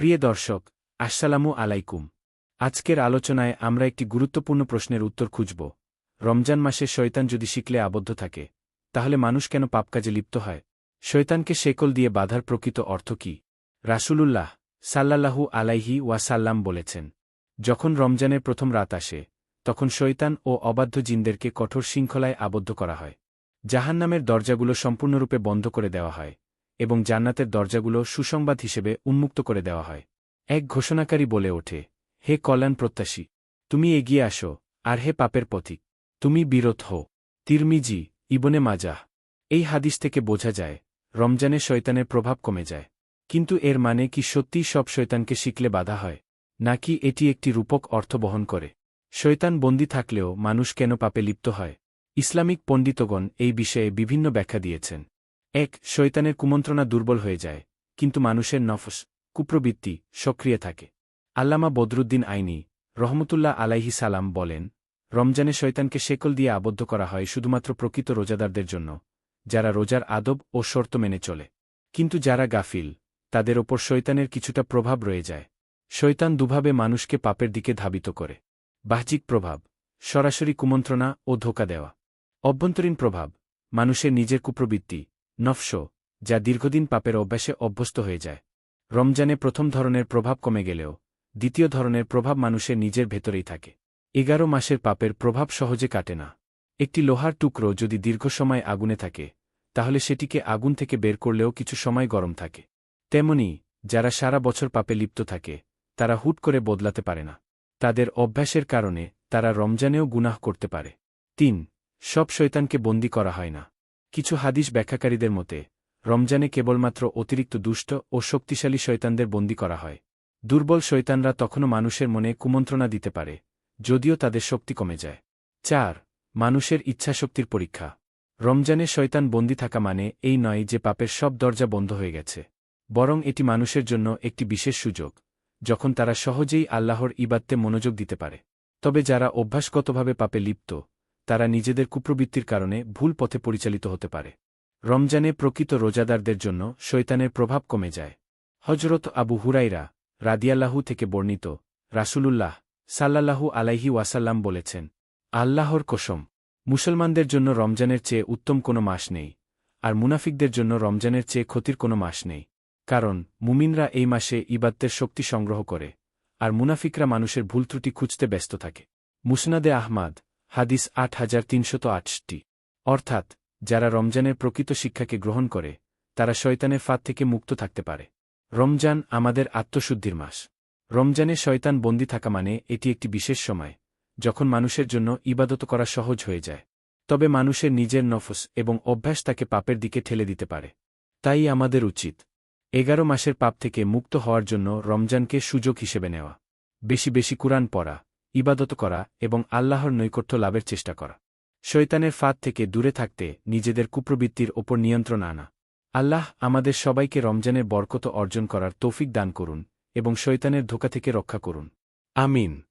প্রিয় দর্শক, আসসালামু আলাইকুম। আজকের আলোচনায় আমরা একটি গুরুত্বপূর্ণ প্রশ্নের উত্তর খুঁজব। রমজান মাসে শয়তান যদি শিকলে আবদ্ধ থাকে, তাহলে মানুষ কেন পাপ কাজে লিপ্ত হয়? শয়তানকে শেকল দিয়ে বাধার প্রকৃত অর্থ কি? রাসূলুল্লাহ সাল্লাল্লাহু আলাইহি ওয়াসাল্লাম বলেছেন, যখন রমজানের প্রথম রাত আসে, তখন শৈতান ও অবাধ্য জিনদেরকে কঠোর শৃঙ্খলায় আবদ্ধ করা হয়। জাহান্নামের দরজাগুলো সম্পূর্ণরূপে বন্ধ করে দেওয়া হয়। এবং জান্নাতের দরজাগুলো সুসংবাদ হিসেবে উন্মুক্ত করে দেওয়া হয়। এক ঘোষণাকারী বলে ওঠে, হে কল্যাণ প্রত্যাশী, তুমি এগিয়ে আসো, আর হে পাপের পথিক, তুমি বিরত হো তিরমিজি, ইবনে মাজাহ এই হাদিস থেকে বোঝা যায়, রমজানে শয়তানের প্রভাব কমে যায়। কিন্তু এর মানে কি সত্যিই সব শয়তানকে শিখলে বাধা হয়, নাকি এটি একটি রূপক অর্থ বহন করে? শয়তান বন্দী থাকলেও মানুষ কেন পাপে লিপ্ত হয়? ইসলামিক পণ্ডিতগণ এই বিষয়ে বিভিন্ন ব্যাখ্যা দিয়েছেন। এক শৈতানের কুমন্ত্রণা দুর্বল হয়ে যায়, কিন্তু মানুষের নফস, কুপ্রবৃত্তি, সক্রিয় থাকে। আল্লামা বদরুদ্দিন আইনি, রহমতুল্লাহ আলাইহি সালাম বলেন, রমজানে শৈতানকে শেকল দিয়ে আবদ্ধ করা হয় শুধুমাত্র প্রকৃত রোজাদারদের জন্য, যারা রোজার আদব ও শর্ত মেনে চলে। কিন্তু যারা গাফিল, তাদের ওপর শৈতানের কিছুটা প্রভাব রয়ে যায়। শৈতান দুভাবে মানুষকে পাপের দিকে ধাবিত করে। বাহ্যিক প্রভাব, সরাসরি কুমন্ত্রণা ও ধোকা দেওয়া। অভ্যন্তরীণ প্রভাব, মানুষের নিজের কুপ্রবৃত্তি নফস যা দীর্ঘদিন পাপের অভ্যাসে অভ্যস্ত হয়ে যায়। রমজানে প্রথম ধরনের প্রভাব কমে গেলেও, দ্বিতীয় ধরনের প্রভাব মানুষের নিজের ভেতরেই থাকে। এগারো মাসের পাপের প্রভাব সহজে কাটে না। একটি লোহার টুকরো যদি দীর্ঘ সময় আগুনে থাকে, তাহলে সেটিকে আগুন থেকে বের করলেও কিছু সময় গরম থাকে। তেমনি, যারা সারা বছর পাপে লিপ্ত থাকে, তারা হুট করে বদলাতে পারে না। তাদের অভ্যাসের কারণে তারা রমজানেও গুনাহ করতে পারে। তিন, সব শৈতানকে বন্দি করা হয় না। কিছু হাদিস ব্যাখ্যাকারীদের মতে, রমজানে কেবলমাত্র অতিরিক্ত দুষ্ট ও শক্তিশালী শৈতানদের বন্দী করা হয়। দুর্বল শৈতানরা তখনও মানুষের মনে কুমন্ত্রণা দিতে পারে, যদিও তাদের শক্তি কমে যায়। চার, মানুষের ইচ্ছাশক্তির পরীক্ষা। রমজানে শয়তান বন্দি থাকা মানে এই নয় যে পাপের সব দরজা বন্ধ হয়ে গেছে, বরং এটি মানুষের জন্য একটি বিশেষ সুযোগ, যখন তারা সহজেই আল্লাহর ইবাদতে মনোযোগ দিতে পারে। তবে যারা অভ্যাসগতভাবে পাপে লিপ্ত তারা নিজেদের কুপ্রবৃত্তির কারণে ভুল পথে পরিচালিত হতে পারে। রমজানে প্রকৃত রোজাদারদের জন্য শৈতানের প্রভাব কমে যায়। হজরত আবু হুরাইরা রাদিয়াল্লাহু থেকে বর্ণিত রাসূলুল্লাহ সাল্লাল্লাহু আলাইহি ওয়াসাল্লাম বলেছেন, আল্লাহর কসম, মুসলমানদের জন্য রমজানের চেয়ে উত্তম কোনো মাস নেই, আর মুনাফিকদের জন্য রমজানের চেয়ে ক্ষতির কোনো মাস নেই। কারণ মুমিনরা এই মাসে ইবাদ্দের শক্তি সংগ্রহ করে, আর মুনাফিকরা মানুষের ভুল ত্রুটি খুঁজতে ব্যস্ত থাকে। মুসনাদে আহমাদ হাদিস আট হাজার তিনশত আটটি অর্থাৎ, যারা রমজানের প্রকৃত শিক্ষাকে গ্রহণ করে, তারা শয়তানের ফাঁদ থেকে মুক্ত থাকতে পারে। রমজান আমাদের আত্মশুদ্ধির মাস। রমজানে শয়তান বন্দী থাকা মানে এটি একটি বিশেষ সময়, যখন মানুষের জন্য ইবাদত করা সহজ হয়ে যায়। তবে মানুষের নিজের নফস এবং অভ্যাস তাকে পাপের দিকে ঠেলে দিতে পারে। তাই আমাদের উচিত, এগারো মাসের পাপ থেকে মুক্ত হওয়ার জন্য রমজানকে সুযোগ হিসেবে নেওয়া। বেশি বেশি কুরআন পড়া। ইবাদত করা এবং আল্লাহর নৈকট্য লাভের চেষ্টা করা। শৈতানের ফাঁদ থেকে দূরে থাকতে নিজেদের কুপ্রবৃত্তির ওপর নিয়ন্ত্রণ আনা। আল্লাহ আমাদের সবাইকে রমজানের বরকত অর্জন করার তৌফিক দান করুন এবং শৈতানের ধোকা থেকে রক্ষা করুন। আমিন।